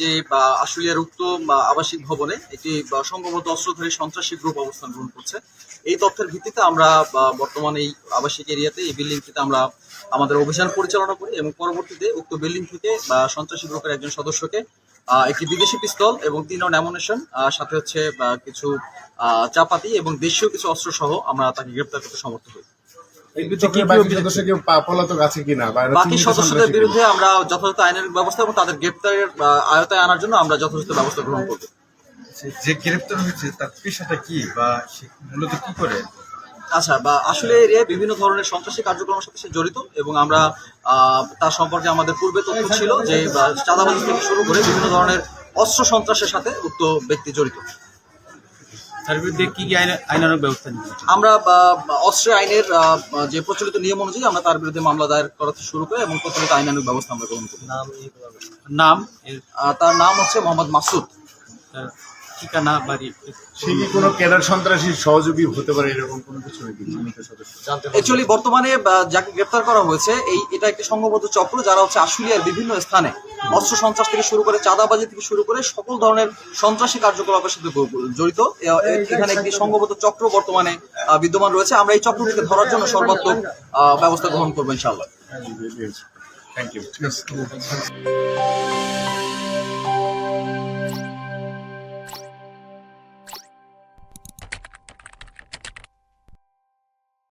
যে আশুলিয়ার উক্ত আবাসিক ভবনে একটি সম্ভবত অস্ত্রধারী সন্ত্রাসী গ্রুপ অবস্থান গ্রহণ করছে। এই তথ্যের ভিত্তিতে আমরা বর্তমানে এই আবাসিক এরিয়াতে এই বিল্ডিংটিতে আমরা আমাদের অভিযান পরিচালনা করি এবং পরবর্তীতে উক্ত বিল্ডিং থেকে সন্ত্রাসী গ্রুপের একজন সদস্যকে একটি বিদেশি পিস্তল এবং তিন অ্যামুনেশন সাথে হচ্ছে কিছু চাপাতি এবং দেশীয় কিছু অস্ত্র সহ আমরা তাকে গ্রেপ্তার করতে সমর্থ হই। বাকি সদস্যদের বিরুদ্ধে আমরা যথাযথ আইনের ব্যবস্থা এবং তাদের গ্রেপ্তারের আয়তায় আনার জন্য আমরা যথাযথ ব্যবস্থা গ্রহণ করব। যে গ্রেপ্তার হয়েছে তার পেশাটা কি? বা সে মূলত কি করে? আচ্ছা বা আসলে এরিয়ায় বিভিন্ন ধরনের সন্ত্রাসী কার্যক্রমের সাথে সে জড়িত এবং আমরা আহ, তার সম্পর্কে আমাদের পূর্বে তথ্য ছিল যে বা, চাঁদাবাজি থেকে শুরু করে বিভিন্ন ধরনের অস্ত্র সন্ত্রাসের সাথে উক্ত ব্যক্তি জড়িত। তার বিরুদ্ধে কি কি আইন- আইনানুগ ব্যবস্থা নিবে আমরা অস্ত্র আইনের আহ, যে প্রচলিত নিয়ম অনুযায়ী আমরা তার বিরুদ্ধে মামলা দায়ের করা শুরু করি এবং প্রচলিত আইনানুক ব্যবস্থা আমরা গ্রহণ করি। নাম আহ, তার নাম হচ্ছে মোহাম্মদ মাসুদ। ঠিকানা বাড়ি সে কি কোনো ক্যাডার সন্ত্রাসীর সহযোগী হতে পারে এরকম কোনো কিছু নাকি সদস্য? অ্যাকচুয়ালি বর্তমানে যাকে গ্রেপ্তার করা হয়েছে এই এটা একটি সংঘবদ্ধ চক্র যারা হচ্ছে আশুলিয়ার বিভিন্ন স্থানে অস্ত্র সন্ত্রাস থেকে শুরু করে চাঁদাবাজি থেকে শুরু করে সকল ধরনের সন্ত্রাসী কার্যকলাপের সাথে জড়িত। এখানে একটি সংঘবদ্ধ চক্র বর্তমানে আহ, বিদ্যমান রয়েছে। আমরা এই চক্রটিকে ধরার জন্য সর্বাত্মক আহ, ব্যবস্থা গ্রহণ করব ইনশাআল্লাহ। Thank you